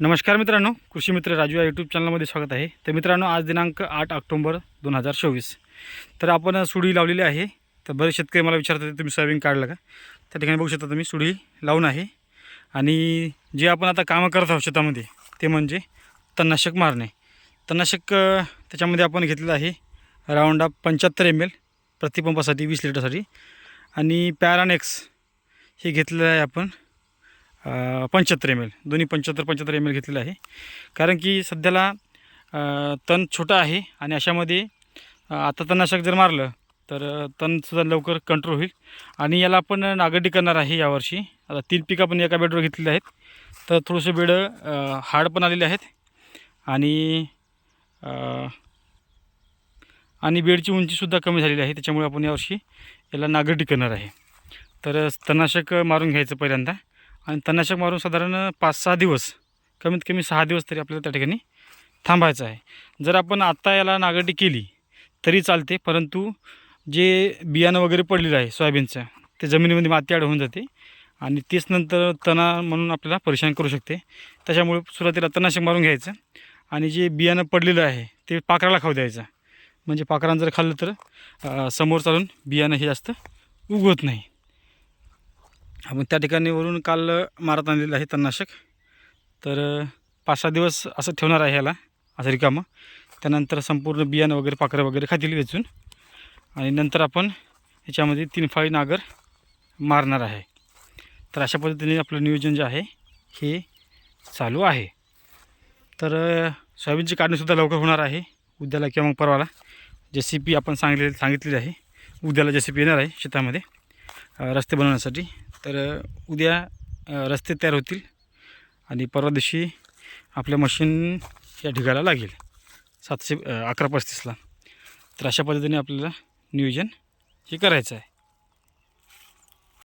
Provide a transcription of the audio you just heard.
नमस्कार मित्रांनो कृषी मित्र राजू या यूट्यूब चॅनलमध्ये स्वागत आहे. तर मित्रांनो आज दिनांक आठ ऑक्टोंबर दोन हजार चोवीस. तर आपण सुडी लावलेली आहे. तर बरेच शेतकरी मला विचारतात तुम्ही सोयाबीन काढलं का? त्या ठिकाणी बघू शकता तुम्ही सुडी लावून आहे. आणि जे आपण आता कामं करत आहोत शेतामध्ये ते म्हणजे तणनाशक मारणे. तणनाशक त्याच्यामध्ये आपण घेतलेलं आहे राऊंड अप पंच्याहत्तर एम एल प्रतिपंपासाठी वीस लिटरसाठी. आणि पॅरानेक्स हे घेतलेलं आहे आपण. पंच्याहत्तर एम एल दोन्ही पंच्याहत्तर पंच्याहत्तर एम एल घेतलेलं आहे. कारण की सध्याला तण छोटं आहे आणि अशामध्ये आता तणनाशक जर मारलं तर तणसुद्धा लवकर कंट्रोल होईल. आणि याला आपण नागडी करणार आहे यावर्षी आता तीन पिकं आपण एका बेडवर घेतलेली आहेत. तर थोडंसं बेड हाड हार्ड पण आलेले आहेत. आणि आणि बेडची उंचीसुद्धा कमी झालेली आहे. त्याच्यामुळे आपण यावर्षी याला नागडी करणार आहे. तर तणनाशक मारून घ्यायचं पहिल्यांदा. आणि तणनाशक मारून साधारण पाच सहा दिवस कमीत कमी सहा दिवस तरी आपल्याला त्या ठिकाणी थांबायचं आहे. जर आपण आत्ता याला नागरटी केली तरी चालते. परंतु जे बियाणं वगैरे पडलेलं आहे सोयाबीनचं ते जमिनीमध्ये माती आड होऊन जाते आणि तेच नंतर तणा म्हणून आपल्याला परेशान करू शकते. त्याच्यामुळे सुरुवातीला तणनाशक मारून घ्यायचं आणि जे बियाणं पडलेलं आहे ते पाखराला खाऊ द्यायचं. म्हणजे पाखरानं जर खाल्लं तर समोर चालून बियाणं हे जास्त उगवत नाही. आपण त्या ठिकाणी वरून काल मारत आणलेलं आहे तणनाशक. तर पाच सहा दिवस असं ठेवणार आहे ह्याला असं रिकामं. त्यानंतर संपूर्ण बियाणं वगैरे पाखरं वगैरे खातील वेचून. आणि नंतर आपण याच्यामध्ये तीन फाळी नागर मारणार आहे. तर अशा पद्धतीने आपलं नियोजन जे आहे हे चालू आहे. तर सोयाबीनची काढणीसुद्धा लवकर होणार आहे. उद्याला किंवा मग परवाला. जे सी पी आपण सांगले सांगितलेली आहे. उद्याला जे सी पी येणार आहे शेतामध्ये रस्ते बनवण्यासाठी. तर उद्या रस्ते तयार होतील आणि परवा दिवशी आपल्या मशीन या ढिगाला लागेल. सातशे अकरा पस्तीसला. तर अशा पद्धतीने आपल्याला नियोजन हे करायचं आहे.